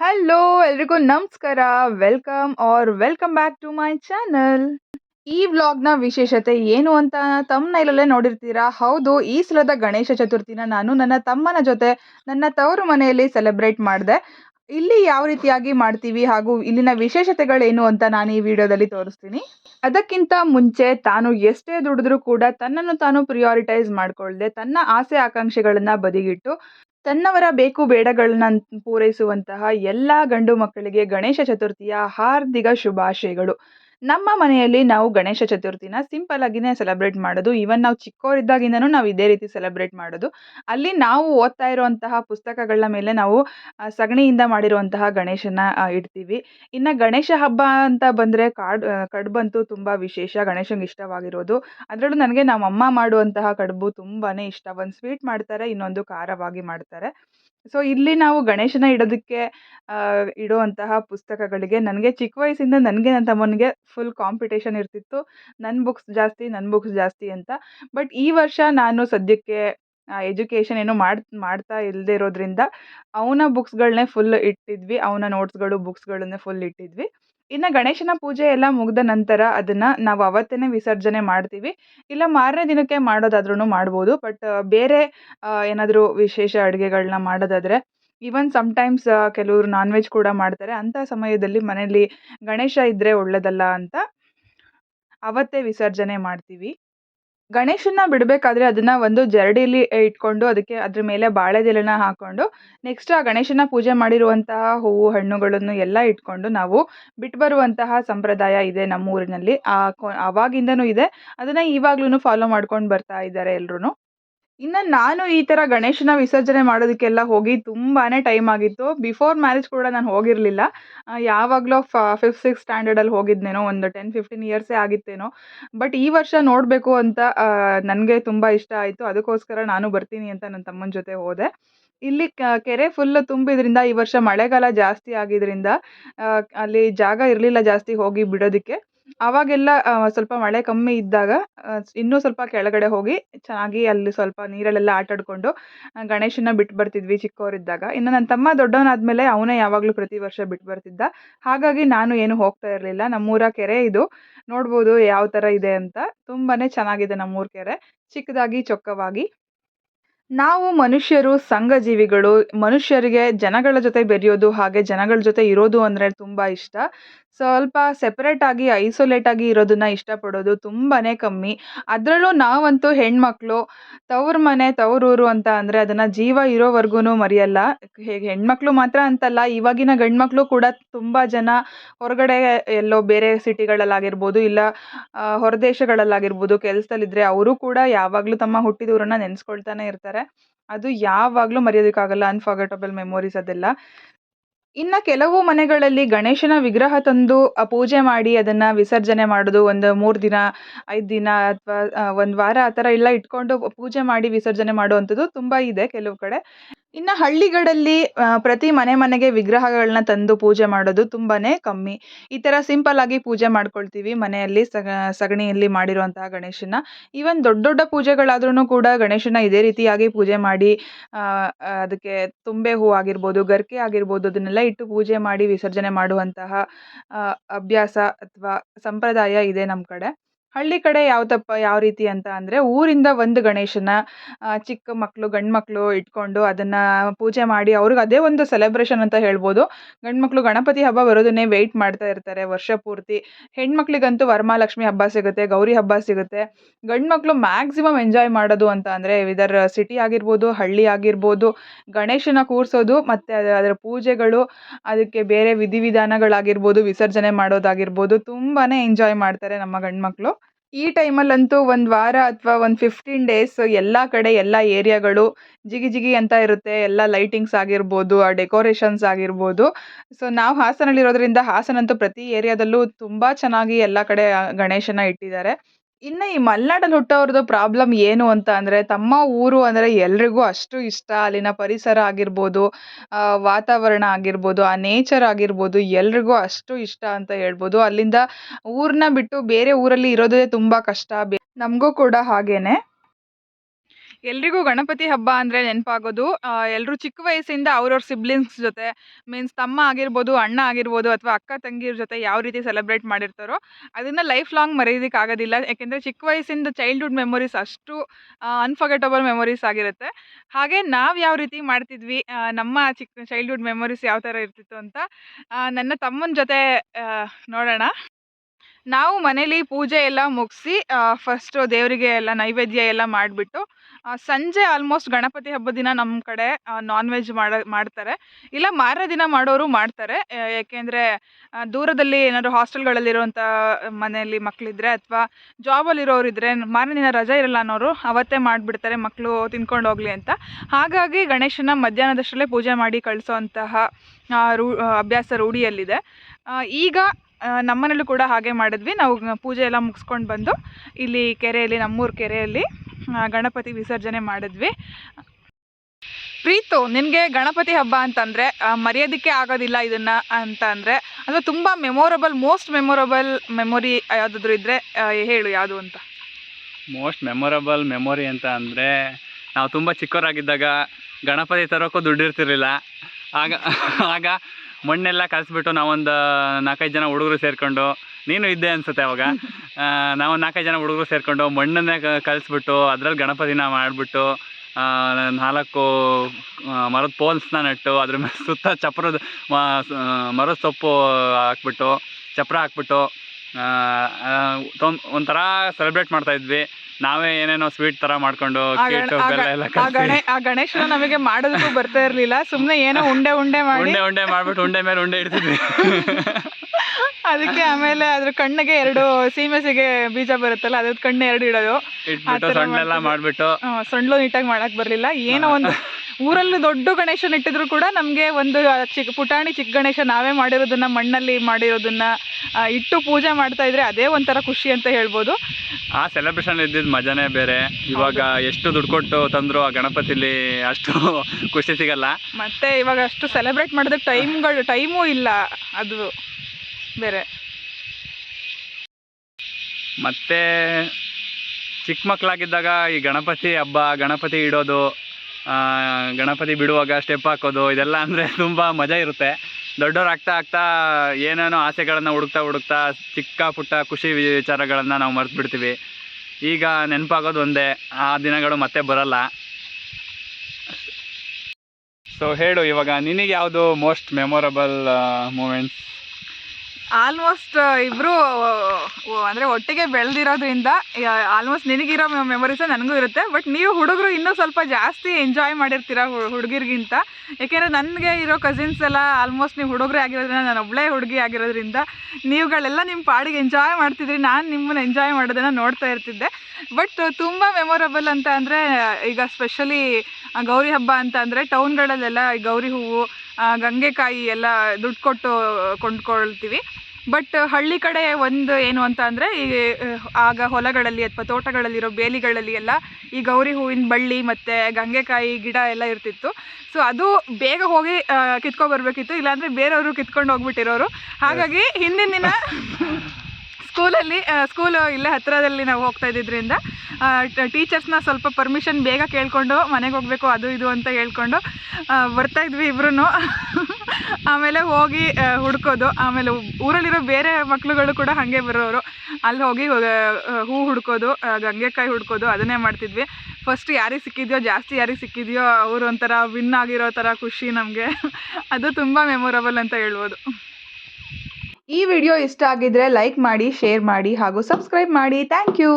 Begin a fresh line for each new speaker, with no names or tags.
Hello ಎಲ್ರಿಗೂ ನಮಸ್ಕಾರ. Welcome or welcome back to my channel ಈ ವ್ಲಾಗ್ನ ವಿಶೇಷತೆ ಏನು ಅಂತ ತಮ್ಮನೈಲಲ್ಲೇ ನೋಡಿರ್ತೀರಾ? ಹೌದು, ಈ ಸಲದ ಗಣೇಶ ಚತುರ್ಥಿನ ನಾನು ನನ್ನ ತಮ್ಮನ ಜೊತೆ, ನನ್ನ ತವರು ಮನೆಯಲ್ಲಿ ಸೆಲೆಬ್ರೇಟ್ ಮಾಡಿದೆ. ಇಲ್ಲಿ ಯಾವ ರೀತಿಯಾಗಿ ಮಾಡ್ತೀವಿ ಹಾಗೂ ಇಲ್ಲಿನ ವಿಶೇಷತೆಗಳೇನು ಅಂತ ನಾನು ಈ ವಿಡಿಯೋದಲ್ಲಿ ತೋರಿಸ್ತೀನಿ. ಅದಕ್ಕಿಂತ ಮುಂಚೆ ತಾನು ಎಷ್ಟೇ ದುಡಿದ್ರೂ ಕೂಡ ತನ್ನನ್ನು ತಾನು ಪ್ರಿಯಾರಿಟೈಸ್ ಮಾಡಿಕೊಳ್ಳದೆ ತನ್ನ ಆಸೆ ಆಕಾಂಕ್ಷೆಗಳನ್ನು ಬದಿಗಿಟ್ಟು ತನ್ನವರ ಬೇಕು ಬೇಡಗಳನ್ನ ಪೂರೈಸುವಂತಹ ಎಲ್ಲ ಗಂಡು ಮಕ್ಕಳಿಗೆ ಗಣೇಶ ಚತುರ್ಥಿಯ ಹಾರ್ದಿಕ ಶುಭಾಶಯಗಳು. ನಮ್ಮ ಮನೆಯಲ್ಲಿ ನಾವು ಗಣೇಶ ಚತುರ್ಥಿನ ಸಿಂಪಲ್ ಆಗಿನೇ ಸೆಲೆಬ್ರೇಟ್ ಮಾಡೋದು. ಈವನ್ ನಾವು ಚಿಕ್ಕವರಿದ್ದಾಗಿಂದನೂ ನಾವು ಇದೇ ರೀತಿ ಸೆಲೆಬ್ರೇಟ್ ಮಾಡೋದು. ಅಲ್ಲಿ ನಾವು ಓದ್ತಾ ಇರುವಂತಹ ಪುಸ್ತಕಗಳ ಮೇಲೆ ನಾವು ಸಗಣಿಯಿಂದ ಮಾಡಿರುವಂತಹ ಗಣೇಶನ ಇಡ್ತೀವಿ. ಇನ್ನು ಗಣೇಶ ಹಬ್ಬ ಅಂತ ಬಂದರೆ ಕಾಡ್ ಕಡುಬಂತೂ ತುಂಬ ವಿಶೇಷ. ಗಣೇಶನಿಗೆ ಇಷ್ಟವಾಗಿರೋದು. ಅದರಲ್ಲೂ ನನಗೆ ನಮ್ಮಮ್ಮ ಮಾಡುವಂತಹ ಕಡುಬು ತುಂಬಾ ಇಷ್ಟ. ಒಂದು ಸ್ವೀಟ್ ಮಾಡ್ತಾರೆ, ಇನ್ನೊಂದು ಖಾರವಾಗಿ ಮಾಡ್ತಾರೆ. ಸೊ ಇಲ್ಲಿ ನಾವು ಗಣೇಶನ ಇಡೋದಕ್ಕೆ ಇಡುವಂತಹ ಪುಸ್ತಕಗಳಿಗೆ ನನಗೆ ಚಿಕ್ಕ ವಯಸ್ಸಿಂದ ನನಗೆ ನನ್ನ ತಮ್ಮನಿಗೆ ಫುಲ್ ಕಾಂಪಿಟೇಷನ್ ಇರ್ತಿತ್ತು. ನನ್ನ ಬುಕ್ಸ್ ಜಾಸ್ತಿ ನನ್ನ ಬುಕ್ಸ್ ಜಾಸ್ತಿ ಅಂತ. ಬಟ್ ಈ ವರ್ಷ ನಾನು ಸದ್ಯಕ್ಕೆ ಎಜುಕೇಷನ್ ಏನು ಮಾಡ್, ಮಾಡ್ತಾ ಇಲ್ಲದೆ ಇರೋದ್ರಿಂದ ಅವನ ಬುಕ್ಸ್ಗಳನ್ನೇ ಫುಲ್ ಇಟ್ಟಿದ್ವಿ. ಅವನ ನೋಟ್ಸ್ಗಳು ಬುಕ್ಸ್ಗಳನ್ನೇ ಫುಲ್ ಇಟ್ಟಿದ್ವಿ. ಇನ್ನು ಗಣೇಶನ ಪೂಜೆ ಎಲ್ಲ ಮುಗಿದ ನಂತರ ಅದನ್ನು ನಾವು ಅವತ್ತೇ ವಿಸರ್ಜನೆ ಮಾಡ್ತೀವಿ. ಇಲ್ಲ ಮಾರನೇ ದಿನಕ್ಕೆ ಮಾಡೋದಾದ್ರೂ ಮಾಡ್ಬೋದು ಬಟ್ ಬೇರೆ ಏನಾದರೂ ವಿಶೇಷ ಅಡುಗೆಗಳನ್ನ ಮಾಡೋದಾದರೆ ಈವನ್ ಸಮ್ಟೈಮ್ಸ್ ಕೆಲವರು ನಾನ್ ವೆಜ್ ಕೂಡ ಮಾಡ್ತಾರೆ. ಅಂಥ ಸಮಯದಲ್ಲಿ ಮನೇಲಿ ಗಣೇಶ ಇದ್ದರೆ ಒಳ್ಳೆಯದಲ್ಲ ಅಂತ ಅವತ್ತೇ ವಿಸರ್ಜನೆ ಮಾಡ್ತೀವಿ. ಗಣೇಶನ್ನ ಬಿಡಬೇಕಾದ್ರೆ ಅದನ್ನು ಒಂದು ಜರಡಿಲಿ ಇಟ್ಕೊಂಡು ಅದಕ್ಕೆ ಅದ್ರ ಮೇಲೆ ಬಾಳೆದೆಲೆನ ಹಾಕ್ಕೊಂಡು ನೆಕ್ಸ್ಟ್ ಆ ಗಣೇಶನ ಪೂಜೆ ಮಾಡಿರುವಂತಹ ಹೂವು, ಹಣ್ಣುಗಳನ್ನು ಎಲ್ಲ ಇಟ್ಕೊಂಡು ನಾವು ಬಿಟ್ಟು ಬರುವಂತಹ ಸಂಪ್ರದಾಯ ಇದೆ ನಮ್ಮ ಊರಿನಲ್ಲಿ ಆ ಕೊ ಇದೆ. ಅದನ್ನು ಇವಾಗ್ಲೂ ಫಾಲೋ ಮಾಡ್ಕೊಂಡು ಬರ್ತಾ ಇದ್ದಾರೆ ಎಲ್ಲರೂ ಇನ್ನು ನಾನು ಈ ಥರ ಗಣೇಶನ ವಿಸರ್ಜನೆ ಮಾಡೋದಕ್ಕೆಲ್ಲ ಹೋಗಿ ತುಂಬಾ ಟೈಮ್ ಆಗಿತ್ತು. ಬಿಫೋರ್ ಮ್ಯಾರೇಜ್ ಕೂಡ ನಾನು ಹೋಗಿರಲಿಲ್ಲ. ಯಾವಾಗಲೋ ಫಿಫ್ತ್ ಸಿಕ್ಸ್ ಸ್ಟ್ಯಾಂಡರ್ಡಲ್ಲಿ ಹೋಗಿದ್ನೇನೋ, ಒಂದು ಟೆನ್ ಫಿಫ್ಟೀನ್ ಇಯರ್ಸೇ ಆಗಿತ್ತೇನೋ. ಬಟ್ ಈ ವರ್ಷ ನೋಡಬೇಕು ಅಂತ ನನಗೆ ತುಂಬ ಇಷ್ಟ ಆಯಿತು. ಅದಕ್ಕೋಸ್ಕರ ನಾನು ಬರ್ತೀನಿ ಅಂತ ನನ್ನ ತಮ್ಮನ ಜೊತೆ ಹೋದೆ. ಇಲ್ಲಿ ಕೆರೆ ಫುಲ್ ತುಂಬಿದ್ರಿಂದ ಈ ವರ್ಷ ಮಳೆಗಾಲ ಜಾಸ್ತಿ ಆಗಿದ್ದರಿಂದ ಅಲ್ಲಿ ಜಾಗ ಇರಲಿಲ್ಲ ಜಾಸ್ತಿ ಹೋಗಿ ಬಿಡೋದಕ್ಕೆ. ಆವಾಗೆಲ್ಲ ಸ್ವಲ್ಪ ಮಳೆ ಕಮ್ಮಿ ಇದ್ದಾಗ ಇನ್ನೂ ಸ್ವಲ್ಪ ಕೆಳಗಡೆ ಹೋಗಿ ಚೆನ್ನಾಗಿ ಅಲ್ಲಿ ಸ್ವಲ್ಪ ನೀರಲ್ಲೆಲ್ಲ ಆಟ ಆಡಿಕೊಂಡು ಗಣೇಶನ ಬಿಟ್ಟು ಬರ್ತಿದ್ವಿ ಚಿಕ್ಕವರಿದ್ದಾಗ. ಇನ್ನು ನನ್ನ ತಮ್ಮ ದೊಡ್ಡವನಾದ್ಮೇಲೆ ಅವನೇ ಯಾವಾಗಲೂ ಪ್ರತಿ ವರ್ಷ ಬಿಟ್ಟು ಬರ್ತಿದ್ದ. ಹಾಗಾಗಿ ನಾನು ಏನು ಹೋಗ್ತಾ ಇರಲಿಲ್ಲ. ನಮ್ಮೂರ ಕೆರೆ ಇದು. ನೋಡ್ಬೋದು ಯಾವ ಥರ ಇದೆ ಅಂತ. ತುಂಬಾ ಚೆನ್ನಾಗಿದೆ ನಮ್ಮೂರ ಕೆರೆ. ಚಿಕ್ಕದಾಗಿ, ಚೊಕ್ಕವಾಗಿ. ನಾವು ಮನುಷ್ಯರು, ಸಂಘಜೀವಿಗಳು, ಮನುಷ್ಯರಿಗೆ ಜನಗಳ ಜೊತೆ ಬೆರೆಯೋದು, ಹಾಗೆ ಜನಗಳ ಜೊತೆ ಇರೋದು ಅಂದರೆ ತುಂಬ ಇಷ್ಟ. ಸ್ವಲ್ಪ ಸೆಪ್ರೇಟಾಗಿ ಆಗಿ ಐಸೋಲೇಟ್ ಆಗಿ ಇರೋದನ್ನ ಇಷ್ಟಪಡೋದು ತುಂಬಾ ಕಮ್ಮಿ. ಅದರಲ್ಲೂ ನಾವಂತೂ ಹೆಣ್ಮಕ್ಳು, ತವ್ರ ಮನೆ ತವರೂರು ಅಂತ ಅಂದರೆ ಅದನ್ನು ಜೀವ ಇರೋವರೆಗೂ ಮರೆಯಲ್ಲ. ಹೇಗೆ ಹೆಣ್ಮಕ್ಳು ಮಾತ್ರ ಅಂತಲ್ಲ, ಇವಾಗಿನ ಗಂಡ್ಮಕ್ಳು ಕೂಡ ತುಂಬ ಜನ ಹೊರಗಡೆ ಎಲ್ಲೋ ಬೇರೆ ಸಿಟಿಗಳಲ್ಲಾಗಿರ್ಬೋದು ಇಲ್ಲ ಹೊರದೇಶಗಳಲ್ಲಾಗಿರ್ಬೋದು ಕೆಲಸದಲ್ಲಿದ್ದರೆ ಅವರು ಕೂಡ ಯಾವಾಗಲೂ ತಮ್ಮ ಹುಟ್ಟಿದೂರನ್ನ ನೆನೆಸ್ಕೊಳ್ತಾನೆ ಇರ್ತಾರೆ. ಅದು ಯಾವಾಗಲೂ ಮರೆಯೋದಕ್ಕಾಗಲ್ಲ ಅನ್ಫರ್ಗೆಟಬಲ್ ಮೆಮೊರೀಸ್ ಅದೆಲ್ಲ. ಇನ್ನು ಕೆಲವು ಮನೆಗಳಲ್ಲಿ ಗಣೇಶನ ವಿಗ್ರಹ ತಂದು ಪೂಜೆ ಮಾಡಿ ಅದನ್ನು ವಿಸರ್ಜನೆ ಮಾಡೋದು ಒಂದು ಮೂರು ದಿನ, ಐದು ದಿನ ಅಥವಾ ಒಂದು ವಾರ ಆ ಥರ ಎಲ್ಲ ಇಟ್ಕೊಂಡು ಪೂಜೆ ಮಾಡಿ ವಿಸರ್ಜನೆ ಮಾಡುವಂಥದ್ದು ತುಂಬ ಇದೆ ಕೆಲವು ಕಡೆ. ಇನ್ನು ಹಳ್ಳಿಗಳಲ್ಲಿ ಪ್ರತಿ ಮನೆ ಮನೆಗೆ ವಿಗ್ರಹಗಳನ್ನ ತಂದು ಪೂಜೆ ಮಾಡೋದು ತುಂಬಾ ಕಮ್ಮಿ. ಈ ಥರ ಸಿಂಪಲ್ ಆಗಿ ಪೂಜೆ ಮಾಡ್ಕೊಳ್ತೀವಿ, ಮನೆಯಲ್ಲಿ ಸಗ, ಸಗಣಿಯಲ್ಲಿ ಮಾಡಿರುವಂತಹ ಗಣೇಶನ ಈವನ್ ದೊಡ್ಡ ದೊಡ್ಡ ಪೂಜೆಗಳಾದ್ರೂ ಕೂಡ ಗಣೇಶನ ಇದೇ ರೀತಿಯಾಗಿ ಪೂಜೆ ಮಾಡಿ ಅದಕ್ಕೆ ತುಂಬೆ ಹೂ ಆಗಿರ್ಬೋದು, ಗರ್ಕೆ ಆಗಿರ್ಬೋದು, ಅದನ್ನೆಲ್ಲ ಇಟ್ಟು ಪೂಜೆ ಮಾಡಿ ವಿಸರ್ಜನೆ ಮಾಡುವಂತಹ ಅಭ್ಯಾಸ ಅಥವಾ ಸಂಪ್ರದಾಯ ಇದೆ ನಮ್ಮ ಕಡೆ. ಹಳ್ಳಿ ಕಡೆ ಯಾವ ತಪ್ಪ ಯಾವ ರೀತಿ ಅಂತ ಅಂದರೆ ಊರಿಂದ ಒಂದು ಗಣೇಶನ ಚಿಕ್ಕ ಮಕ್ಕಳು ಗಂಡು ಮಕ್ಕಳು ಇಟ್ಕೊಂಡು ಅದನ್ನು ಪೂಜೆ ಮಾಡಿ ಅವ್ರಿಗೆ ಅದೇ ಒಂದು ಸೆಲೆಬ್ರೇಷನ್ ಅಂತ ಹೇಳ್ಬೋದು. ಗಂಡು ಮಕ್ಕಳು ಗಣಪತಿ ಹಬ್ಬ ಬರೋದನ್ನೇ ವೆಯ್ಟ್ ಮಾಡ್ತಾ ಇರ್ತಾರೆ ವರ್ಷ ಪೂರ್ತಿ. ಹೆಣ್ಮಕ್ಳಿಗಂತೂ ವರಮಹಾಲಕ್ಷ್ಮಿ ಹಬ್ಬ ಸಿಗುತ್ತೆ, ಗೌರಿ ಹಬ್ಬ ಸಿಗುತ್ತೆ. ಗಂಡು ಮಕ್ಕಳು ಮ್ಯಾಕ್ಸಿಮಮ್ ಎಂಜಾಯ್ ಮಾಡೋದು ಅಂತ ಅಂದರೆ ಇದರ ಸಿಟಿ ಆಗಿರ್ಬೋದು, ಹಳ್ಳಿ ಆಗಿರ್ಬೋದು ಗಣೇಶನ ಕೂರಿಸೋದು ಮತ್ತು ಅದರ ಪೂಜೆಗಳು, ಅದಕ್ಕೆ ಬೇರೆ ವಿಧಿವಿಧಾನಗಳಾಗಿರ್ಬೋದು, ವಿಸರ್ಜನೆ ಮಾಡೋದಾಗಿರ್ಬೋದು ತುಂಬಾ ಎಂಜಾಯ್ ಮಾಡ್ತಾರೆ ನಮ್ಮ ಗಂಡು ಮಕ್ಕಳು ಈ ಟೈಮಲ್ಲಂತೂ ಒಂದು ವಾರ ಅಥವಾ ಒಂದು ಫಿಫ್ಟೀನ್ ಡೇಸ್ ಎಲ್ಲ ಕಡೆ ಎಲ್ಲ ಏರಿಯಾಗಳು ಜಿಗಿ ಜಿಗಿ ಅಂತ ಇರುತ್ತೆ. ಎಲ್ಲ ಲೈಟಿಂಗ್ಸ್ ಆಗಿರ್ಬೋದು, ಆ ಡೆಕೋರೇಷನ್ಸ್ ಆಗಿರ್ಬೋದು. ಸೊ ನಾವು ಹಾಸನಲ್ಲಿರೋದ್ರಿಂದ ಹಾಸನ ಅಂತೂ ಪ್ರತಿ ಏರಿಯಾದಲ್ಲೂ ತುಂಬ ಚೆನ್ನಾಗಿ ಎಲ್ಲ ಕಡೆ ಗಣೇಶನ ಇಟ್ಟಿದ್ದಾರೆ. ಇನ್ನು ಈ ಮಲೆನಾಡಲ್ಲಿ ಹುಟ್ಟೋರ್ದು ಪ್ರಾಬ್ಲಮ್ ಏನು ಅಂತ ಅಂದರೆ, ತಮ್ಮ ಊರು ಅಂದರೆ ಎಲ್ರಿಗೂ ಅಷ್ಟು ಇಷ್ಟ. ಅಲ್ಲಿನ ಪರಿಸರ ಆಗಿರ್ಬೋದು ವಾತಾವರಣ ಆಗಿರ್ಬೋದು, ಆ ನೇಚರ್ ಆಗಿರ್ಬೋದು, ಎಲ್ರಿಗೂ ಅಷ್ಟು ಇಷ್ಟ ಅಂತ ಹೇಳ್ಬೋದು. ಅಲ್ಲಿಂದ ಊರನ್ನ ಬಿಟ್ಟು ಬೇರೆ ಊರಲ್ಲಿ ಇರೋದೇ ತುಂಬ ಕಷ್ಟ. ಬೆ ನಮಗೂ ಕೂಡ ಹಾಗೇನೆ. ಎಲ್ರಿಗೂ ಗಣಪತಿ ಹಬ್ಬ ಅಂದರೆ ನೆನಪಾಗೋದು. ಎಲ್ಲರೂ ಚಿಕ್ಕ ವಯಸ್ಸಿಂದ ಅವ್ರವ್ರ ಸಿಬ್ಲಿಂಗ್ಸ್ ಜೊತೆ ಮೀನ್ಸ್ ತಮ್ಮ ಆಗಿರ್ಬೋದು, ಅಣ್ಣ ಆಗಿರ್ಬೋದು ಅಥವಾ ಅಕ್ಕ ತಂಗಿಯರ ಜೊತೆ ಯಾವ ರೀತಿ ಸೆಲೆಬ್ರೇಟ್ ಮಾಡಿರ್ತಾರೋ ಅದನ್ನು ಲೈಫ್ ಲಾಂಗ್ ಮರೆಯೋದಕ್ಕೆ ಆಗೋದಿಲ್ಲ. ಯಾಕೆಂದರೆ ಚಿಕ್ಕ ವಯಸ್ಸಿಂದ ಚೈಲ್ಡ್ಹುಡ್ ಮೆಮೊರೀಸ್ ಅಷ್ಟು ಅನ್ಫರ್ಗೆಟಬಲ್ ಮೆಮೊರೀಸ್ ಆಗಿರುತ್ತೆ. ಹಾಗೆ ನಾವು ಯಾವ ರೀತಿ ಮಾಡ್ತಿದ್ವಿ ನಮ್ಮ ಚಿಕ್ಕ ಚೈಲ್ಡ್ಹುಡ್ ಮೆಮೊರೀಸ್ ಯಾವ ಥರ ಇರ್ತಿತ್ತು ಅಂತ ನನ್ನ ತಮ್ಮನ ಜೊತೆ ನೋಡೋಣ. ನಾವು ಮನೇಲಿ ಪೂಜೆ ಎಲ್ಲ ಮುಗಿಸಿ ಫಸ್ಟು ದೇವರಿಗೆ ಎಲ್ಲ ನೈವೇದ್ಯ ಎಲ್ಲ ಮಾಡಿಬಿಟ್ಟು ಸಂಜೆ ಆಲ್ಮೋಸ್ಟ್ ಗಣಪತಿ ಹಬ್ಬದ ದಿನ ನಮ್ಮ ಕಡೆ ನಾನ್ ವೆಜ್ ಮಾಡ, ಮಾಡ್ತಾರೆ. ಇಲ್ಲ, ಮಾರನೇ ದಿನ ಮಾಡೋರು ಮಾಡ್ತಾರೆ. ಯಾಕೆಂದ್ರೆ ಏಕೆಂದರೆ ದೂರದಲ್ಲಿ ಏನಾದ್ರು ಹಾಸ್ಟೆಲ್ಗಳಲ್ಲಿರುವಂಥ ಮನೆಯಲ್ಲಿ ಮಕ್ಕಳಿದ್ರೆ ಅಥವಾ ಜಾಬಲ್ಲಿರೋರಿದ್ರೆ ಮಾರನೇ ದಿನ ರಜೆ ಇರಲ್ಲ ಅನ್ನೋರು ಅವತ್ತೇ ಮಾಡಿಬಿಡ್ತಾರೆ ಮಕ್ಕಳು ತಿನ್ಕೊಂಡು ಹೋಗಲಿ ಅಂತ. ಹಾಗಾಗಿ ಗಣೇಶನ ಮಧ್ಯಾಹ್ನದಷ್ಟರಲ್ಲೇ ಪೂಜೆ ಮಾಡಿ ಕಳಿಸೋಂತಹ ರೂ ಅಭ್ಯಾಸ ರೂಢಿಯಲ್ಲಿದೆ. ಈಗ ನಮ್ಮನೇಲೂ ಕೂಡ ಹಾಗೆ ಮಾಡಿದ್ವಿ. ನಾವು ಪೂಜೆ ಎಲ್ಲ ಮುಗಿಸ್ಕೊಂಡು ಬಂದು ಇಲ್ಲಿ ಕೆರೆಯಲ್ಲಿ, ನಮ್ಮೂರ ಕೆರೆಯಲ್ಲಿ ಗಣಪತಿ ವಿಸರ್ಜನೆ ಮಾಡಿದ್ವಿ. ಪ್ರೀತು, ನಿನಗೆ ಗಣಪತಿ ಹಬ್ಬ ಅಂತಂದರೆ ಮರೆಯೋದಕ್ಕೆ ಆಗೋದಿಲ್ಲ ಇದನ್ನು ಅಂತ ಅಂದರೆ ಅದು ತುಂಬ ಮೆಮೊರಬಲ್ ಮೋಸ್ಟ್ ಮೆಮೊರಬಲ್ ಮೆಮೊರಿ ಯಾವುದಾದ್ರೂ ಇದ್ದರೆ ಹೇಳು ಯಾವುದು ಅಂತ.
ಮೋಸ್ಟ್ ಮೆಮೊರಬಲ್ ಮೆಮೊರಿ ಅಂತ ಅಂದರೆ, ನಾವು ತುಂಬ ಚಿಕ್ಕವರಾಗಿದ್ದಾಗ ಗಣಪತಿ ತರೋಕ್ಕೂ ದುಡ್ಡು ಇರ್ತಿರ್ಲಿಲ್ಲ. ಆಗ ಆಗ ಮಣ್ಣೆಲ್ಲ ಕಲಿಸ್ಬಿಟ್ಟು ನಾವೊಂದು ನಾಲ್ಕೈದು ಜನ ಹುಡುಗರು ಸೇರಿಕೊಂಡು, ನೀನು ಇದ್ದೆ ಅನಿಸುತ್ತೆ ಅವಾಗ. ನಾವು ನಾಲ್ಕೈದು ಜನ ಹುಡುಗರು ಸೇರಿಕೊಂಡು ಮಣ್ಣನ್ನೇ ಕಲಿಸ್ಬಿಟ್ಟು ಅದರಲ್ಲಿ ಗಣಪತಿನ ಮಾಡಿಬಿಟ್ಟು ನಾಲ್ಕು ಮರದ ಪೋಲ್ಸ್ನ ನೆಟ್ಟು, ಅದ್ರ ಮೇಲೆ ಸುತ್ತ ಚಪ್ರದ ಮರದ ಸೊಪ್ಪು ಹಾಕ್ಬಿಟ್ಟು, ಚಪ್ರ ಹಾಕ್ಬಿಟ್ಟು ಒಂಥರ ಸೆಲೆಬ್ರೇಟ್ ಮಾಡ್ತಾ ಇದ್ವಿ. ನಾವೇ ಏನೇನೋ ಸ್ವೀಟ್ ತರ ಮಾಡ್ಕೊಂಡು
ಆ ಗಣೇಶನ ನಮಗೆ ಮಾಡೋದಕ್ಕೂ ಬರ್ತಾ ಇರ್ಲಿಲ್ಲ. ಸುಮ್ಮನೆ ಏನೋ ಉಂಡೆ ಉಂಡೆ ಮಾಡಿ.
ಉಂಡೆ ಉಂಡೆ ಮಾಡ್ಬಿಟ್ಟು ಉಂಡೆ ಮೇಲೆ ಉಂಡೆ ಇಡ್ತಿದ್ವಿ.
ಅದಕ್ಕೆ ಆಮೇಲೆ ಅದ್ರ ಕಣ್ಣಿಗೆ ಎರಡು ಸೀಮೆಸಿಗೆ ಬೀಜ ಬರುತ್ತಲ್ಲ ಅದ್ರ ಕಣ್ಣು ಎರಡು ಇಡೋದು. ಸಣ್ಣ
ಸೊಂಡೆಲ್ಲ. ಮಾಡ್ಬಿಟ್ಟು.
ಸೊಂಡ್ಲು ನೀಟಾಗಿ ಮಾಡಕ್ ಬರ್ಲಿಲ್ಲ. ಏನೋ ಒಂದು ಊರಲ್ಲಿ ದೊಡ್ಡ ಗಣೇಶನ ಇಟ್ಟಿದ್ರು ಕೂಡ ನಮಗೆ ಒಂದು ಚಿಕ್ಕ ಪುಟಾಣಿ ಚಿಕ್ಕ ಗಣೇಶ ನಾವೇ ಮಾಡಿರೋದನ್ನ ಮಣ್ಣಲ್ಲಿ ಮಾಡಿರೋದನ್ನ ಇಟ್ಟು ಪೂಜೆ ಮಾಡ್ತಾ ಇದ್ರೆ ಅದೇ ಒಂಥರ ಖುಷಿ ಅಂತ ಹೇಳ್ಬೋದು.
ಆ ಸೆಲೆಬ್ರೇಷನ್ ಇದ್ದಿದ್ದು ಮಜಾನೇ ಬೇರೆ. ಇವಾಗ ಎಷ್ಟು ದುಡ್ಡು ಕೊಟ್ಟು ತಂದ್ರು ಆ ಗಣಪತಿಲಿ ಅಷ್ಟು ಖುಷಿ ಸಿಗಲ್ಲ.
ಮತ್ತೆ ಇವಾಗ ಅಷ್ಟು ಸೆಲೆಬ್ರೇಟ್ ಮಾಡೋದಕ್ಕೆ ಟೈಮ್ಗಳು ಟೈಮೂ ಇಲ್ಲ. ಅದು ಬೇರೆ.
ಮತ್ತೆ ಚಿಕ್ಕ ಮಕ್ಕಳಾಗಿದ್ದಾಗ ಈ ಗಣಪತಿ ಹಬ್ಬ ಗಣಪತಿ ಇಡೋದು ಗಣಪತಿ ಬಿಡುವಾಗ ಸ್ಟೆಪ್ ಹಾಕೋದು, ಇದೆಲ್ಲ ಅಂದರೆ ತುಂಬ ಮಜಾ ಇರುತ್ತೆ. ದೊಡ್ಡವರಾಗ್ತಾ ಆಗ್ತಾ ಏನೇನೋ ಆಸೆಗಳನ್ನು ಹುಡುಕ್ತಾ ಹುಡುಕ್ತಾ ಚಿಕ್ಕ ಪುಟ್ಟ ಖುಷಿ ವಿಚಾರಗಳನ್ನು ನಾವು ಮರೆತು ಬಿಡ್ತೀವಿ ಈಗ ನೆನಪಾಗೋದು ಒಂದೇ, ಆ ದಿನಗಳು ಮತ್ತೆ ಬರಲ್ಲ. ಸೊ ಹೇಳು ಇವಾಗ, ನಿನಗೆ ಯಾವುದು ಮೋಸ್ಟ್ ಮೆಮೊರಬಲ್ ಮೂಮೆಂಟ್ಸ್
ಆಲ್ಮೋಸ್ಟ್ ಇಬ್ರು ಅಂದ್ರೆ ಒಟ್ಟಿಗೆ ಬೆಳೆದಿರೋದ್ರಿಂದ ಆಲ್ಮೋಸ್ಟ್ ನಿನಗಿರೋ ಮೆಮೊರೀಸ್ ನನಗೂ ಇರುತ್ತೆ. ಬಟ್ ನೀವು ಹುಡುಗರು ಇನ್ನೂ ಸ್ವಲ್ಪ ಜಾಸ್ತಿ ಎಂಜಾಯ್ ಮಾಡಿರ್ತೀರ ಹುಡುಗಿರ್ಗಿಂತ. ಯಾಕೆಂದರೆ ನನಗೆ ಇರೋ ಕಸಿನ್ಸ್ ಎಲ್ಲ ಆಲ್ಮೋಸ್ಟ್ ನೀವು ಹುಡುಗರೇ ಆಗಿರೋದ್ರಿಂದ, ನಾನು ಒಬ್ಬಳೇ ಹುಡುಗಿ ಆಗಿರೋದ್ರಿಂದ, ನೀವುಗಳೆಲ್ಲ ನಿಮ್ಮ ಪಾಡಿಗೆ ಎಂಜಾಯ್ ಮಾಡ್ತಿದ್ರಿ. ನಾನು ನಿಮ್ಮನ್ನ ಎಂಜಾಯ್ ಮಾಡೋದನ್ನು ನೋಡ್ತಾ ಇರ್ತಿದ್ದೆ. ಬಟ್ ತುಂಬ ಮೆಮೊರಬಲ್ ಅಂತ ಅಂದರೆ, ಈಗ ಸ್ಪೆಷಲಿ ಗೌರಿ ಹಬ್ಬ ಅಂತ ಅಂದರೆ ಟೌನ್ಗಳಲ್ಲೆಲ್ಲ ಗೌರಿ ಹೂವು ಗಂಗೆಕಾಯಿ ಎಲ್ಲ ದುಡ್ಡು ಕೊಟ್ಟು ಕೊಂಡ್ಕೊಳ್ತೀವಿ. ಬಟ್ ಹಳ್ಳಿ ಕಡೆ ಒಂದು ಏನು ಅಂತ ಅಂದರೆ ಈ ಆಗ ಹೊಲಗಳಲ್ಲಿ ಅಥವಾ ತೋಟಗಳಲ್ಲಿರೋ ಬೇಲಿಗಳಲ್ಲಿ ಎಲ್ಲ ಈ ಗೌರಿ ಹೂವಿನ ಬಳ್ಳಿ ಮತ್ತು ಗಂಗೆಕಾಯಿ ಗಿಡ ಎಲ್ಲ ಇರ್ತಿತ್ತು. ಸೊ ಅದು ಬೇಗ ಹೋಗಿ ಕಿತ್ಕೊಬರ್ಬೇಕಿತ್ತು ಇಲ್ಲಾಂದರೆ ಬೇರೆಯವರು ಕಿತ್ಕೊಂಡು ಹೋಗ್ಬಿಟ್ಟಿರೋರು. ಹಾಗಾಗಿ ಹಿಂದಿನ ದಿನ ಸ್ಕೂಲಲ್ಲಿ ಸ್ಕೂಲು ಇಲ್ಲೇ ಹತ್ತಿರದಲ್ಲಿ ನಾವು ಹೋಗ್ತಾ ಇದ್ದಿದ್ದರಿಂದ ಟೀಚರ್ಸ್ನ ಸ್ವಲ್ಪ ಪರ್ಮಿಷನ್ ಬೇಗ ಕೇಳಿಕೊಂಡು ಮನೆಗೆ ಹೋಗಬೇಕು, ಅದು ಇದು ಅಂತ ಹೇಳ್ಕೊಂಡು ಬರ್ತಾ ಇದ್ವಿ ಇಬ್ರು ಆಮೇಲೆ ಹೋಗಿ ಹುಡ್ಕೋದು. ಆಮೇಲೆ ಊರಲ್ಲಿರೋ ಬೇರೆ ಮಕ್ಳುಗಳು ಕೂಡ ಹಾಗೆ ಬರೋರು. ಅಲ್ಲಿ ಹೋಗಿ ಹೂ ಹುಡ್ಕೋದು ಗಂಗೆಕಾಯಿ ಹುಡ್ಕೋದು, ಅದನ್ನೇ ಮಾಡ್ತಿದ್ವಿ. ಫಸ್ಟ್ ಯಾರಿಗೆ ಸಿಕ್ಕಿದೆಯೋ, ಜಾಸ್ತಿ ಯಾರಿಗೆ ಸಿಕ್ಕಿದೆಯೋ, ಅವರು ಒಂಥರ ವಿನ್ ಆಗಿರೋ ಥರ ಖುಷಿ ನಮಗೆ. ಅದು ತುಂಬ ಮೆಮೊರಬಲ್ ಅಂತ ಹೇಳ್ಬೋದು. ಈ ವಿಡಿಯೋ ಇಷ್ಟ ಆಗಿದ್ರೆ ಲೈಕ್ ಮಾಡಿ ಶೇರ್ ಮಾಡಿ ಹಾಗೂ ಸಬ್ಸ್ಕ್ರೈಬ್ ಮಾಡಿ. Thank you